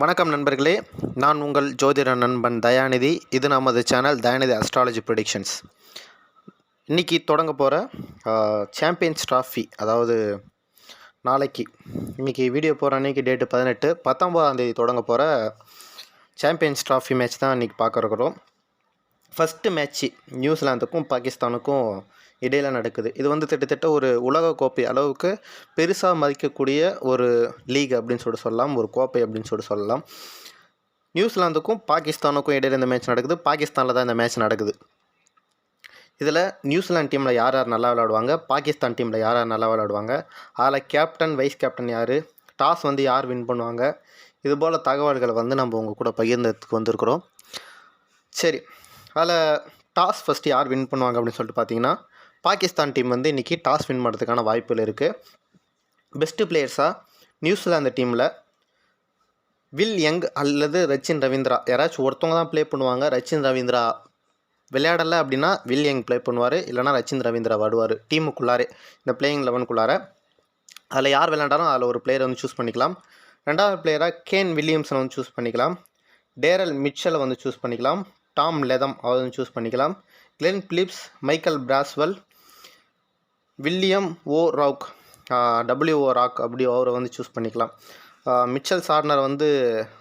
வணக்கம் நண்பர்களே நான் உங்கள் ஜோதிட நண்பன் தயாநிதி. இது நமது சேனல் தயாநிதி அஸ்ட்ராலஜி ப்ரிடிக்ஷன்ஸ் இன்றைக்கி தொடங்க போகிற சாம்பியன்ஸ் ட்ராஃபி அதாவது நாளைக்கு இன்றைக்கி வீடியோ போகிற அன்றைக்கி டேட்டு பதினெட்டு பத்தொம்போதாந்தேதி தொடங்க போகிற சாம்பியன்ஸ் ட்ராஃபி மேட்ச் தான் இன்றைக்கி பார்க்க இருக்கிறோம். ஃபஸ்ட்டு மேட்ச்சு நியூசிலாந்துக்கும் பாகிஸ்தானுக்கும் இடையில் நடக்குது. இது வந்து கிட்டத்தட்ட ஒரு உலக கோப்பை அளவுக்கு பெருசாக மதிக்கக்கூடிய ஒரு லீக் அப்படின்னு சொல்லிட்டு சொல்லலாம். ஒரு கோப்பை அப்படின்னு சொல்லிட்டு சொல்லலாம். நியூசிலாந்துக்கும் பாகிஸ்தானுக்கும் இடையில் இந்த மேட்ச் நடக்குது. பாகிஸ்தானில் தான் இந்த மேட்ச் நடக்குது. இதில் நியூசிலாந்து டீமில் யார் யார் நல்லா விளையாடுவாங்க? பாகிஸ்தான் டீமில் யார் யார் நல்லா விளையாடுவாங்க? அதில் கேப்டன் வைஸ் கேப்டன் யார்? டாஸ் வந்து யார் வின் பண்ணுவாங்க? இது போல் தகவல்களை வந்து நம்ம உங்கள் கூட பகிர்ந்ததுக்கு வந்திருக்கிறோம். சரி. அதில் டாஸ் ஃபஸ்ட்டு யார் வின் பண்ணுவாங்க அப்படின்னு சொல்லிட்டு பார்த்தீங்கன்னா பாகிஸ்தான் டீம் வந்து இன்றைக்கி டாஸ் வின் பண்ணுறதுக்கான வாய்ப்புகள் இருக்குது பெஸ்ட்டு பிளேயர்ஸாக நியூசிலாந்து டீமில் வில் யங் அல்லது ரச்சின் ரவீந்திரா. யாராச்சும் ஒருத்தவங்க தான் ப்ளே பண்ணுவாங்க. ரச்சின் ரவீந்திரா விளையாடலை அப்படின்னா வில் யங் ப்ளே பண்ணுவார். இல்லைனா ரச்சின் ரவீந்திரா வருவார் டீமுக்குள்ளாரே இந்த பிளேயிங் லெவனுக்குள்ளார அதில் யார் விளையாண்டாலும் அதில் ஒரு பிளேயரை வந்து சூஸ் பண்ணிக்கலாம். ரெண்டாவது பிளேயராக கேன் வில்லியம்ஸனை வந்து சூஸ் பண்ணிக்கலாம். டேரல் மிச்சலை வந்து சூஸ் பண்ணிக்கலாம். டாம் லெதம் அவரை வந்து சூஸ் பண்ணிக்கலாம். Glenn Phillips Michael Bracewell William O'Rourke W O'Rourke அப்படி அவரை வந்து சூஸ் பண்ணிக்கலாம். மிச்சல் சார்னர் வந்து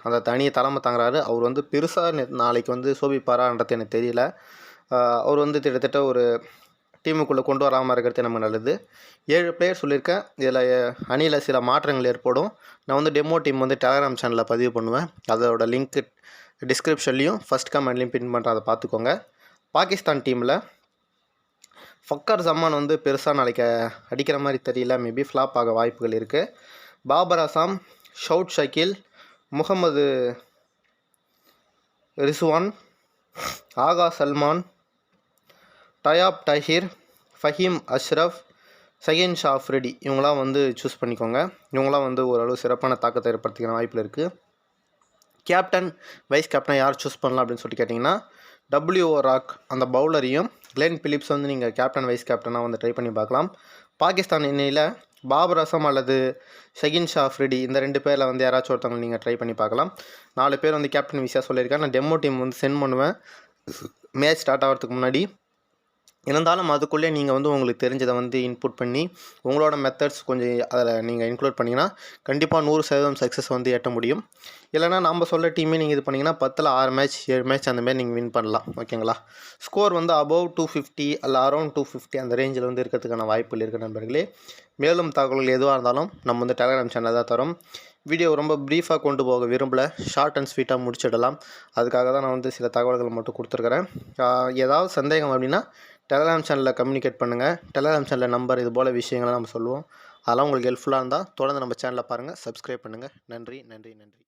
அந்த தனியை தலைமை தாங்குறாரு. அவர் வந்து பெருசாக நாளைக்கு வந்து சோபிப்பாரான்றது எனக்கு தெரியல. அவர் வந்து கிட்டத்தட்ட ஒரு டீமுக்குள்ளே கொண்டு வராமல் இருக்கிறது நமக்கு நல்லது. ஏழு பிளேயர் சொல்லியிருக்கேன். இதில் அணியில் சில மாற்றங்கள் ஏற்படும். நான் வந்து டெமோ டீம் வந்து டெலகிராம் சேனலில் பதிவு பண்ணுவேன். அதோட லிங்க்கு டிஸ்கிரிப்ஷன்லேயும் ஃபஸ்ட் கமெண்ட்லேயும் பின் பண்ணுறேன் அதை பார்த்துக்கோங்க. பாகிஸ்தான் டீமில் ஃபக்கர் ஜமான் வந்து பெருசாக நாளைக்கு அடிக்கிற மாதிரி தெரியல. மேபி ஃப்ளாப் ஆக வாய்ப்புகள் இருக்குது பாபர் அசாம் ஷவுட் ஷக்கீல் முகமது ரிசுவான் ஆகா சல்மான் டயாப் டஹீர் ஃபஹீம் அஷ்ரஃப் சகின் ஷா ஃப்ரெடி இவங்களாம் வந்து சூஸ் பண்ணிக்கோங்க. இவங்களாம் வந்து ஓரளவு சிறப்பான தாக்கத்தை ஏற்படுத்திக்கிற வாய்ப்பில் இருக்குது கேப்டன் வைஸ் கேப்டனை யார் சூஸ் பண்ணலாம் அப்படின்னு சொல்லிட்டு கேட்டிங்கன்னா டபிள்யூஓ ராக் அந்த பவுலரையும் கிளென் பிலிப்ஸ் வந்து நீங்கள் கேப்டன் வைஸ் கேப்டனாக வந்து ட்ரை பண்ணி பார்க்கலாம். பாகிஸ்தான் இன்னையில் பாபர் அசம் அல்லது ஷகின் ஷா ஃப்ரிடி இந்த ரெண்டு பேரில் வந்து யாராச்சும் ஒருத்தவங்க நீங்கள் ட்ரை பண்ணி பார்க்கலாம். நாலு பேர் வந்து கேப்டன் விசியாக சொல்லியிருக்கேன் நான் டெமோ டீம் வந்து சென்ட் பண்ணுவேன். மேட்ச் ஸ்டார்ட் ஆகிறதுக்கு முன்னாடி இருந்தாலும் அதுக்குள்ளே நீங்கள் வந்து உங்களுக்கு தெரிஞ்சதை வந்து இன்புட் பண்ணி உங்களோட மெத்தட்ஸ் கொஞ்சம் அதில் நீங்கள் இன்க்ளூட் பண்ணிங்கன்னா கண்டிப்பாக நூறு சதவீதம் சக்ஸஸ் வந்து எட்ட முடியும். இல்லைனா நம்ம சொல்ல டீமே நீங்கள் இது பண்ணிங்கன்னா பத்தில் ஆறு மேட்ச் ஏழு மேட்ச் அந்தமாரி நீங்கள் வின் பண்ணலாம். ஓகேங்களா ஸ்கோர் வந்து அபவ் டூ ஃபிஃப்டி அல்ல அரௌண்ட் டூ ஃபிஃப்டி அந்த ரேஞ்சில் வந்து இருக்கிறதுக்கான வாய்ப்புகள் இருக்குது நண்பர்களே. மேலும் தகவல்கள் எதுவாக இருந்தாலும் நம்ம வந்து டெலகிராம் சேனல் தான் தரோம். வீடியோ ரொம்ப ப்ரீஃபாக கொண்டு போக விரும்பலை. ஷார்ட் அண்ட் ஸ்வீட்டாக முடிச்சிடலாம். அதுக்காக தான் நான் வந்து சில தகவல்கள் மட்டும் கொடுத்துருக்குறேன். ஏதாவது சந்தேகம் அப்படின்னா டெலகிராம் சேனலில் கம்யூனிகேட் பண்ணுங்கள் டெலகிராம் சேனலில் நம்பர் இது போல் விஷயங்களை நம்ம சொல்லுவோம். அதெல்லாம் உங்களுக்கு ஹெல்ப்ஃபுல்லாக இருந்தால் தொடர்ந்து நம்ம சேனலில் பாருங்கள் சப்ஸ்கிரைப் பண்ணுங்கள் நன்றி நன்றி நன்றி.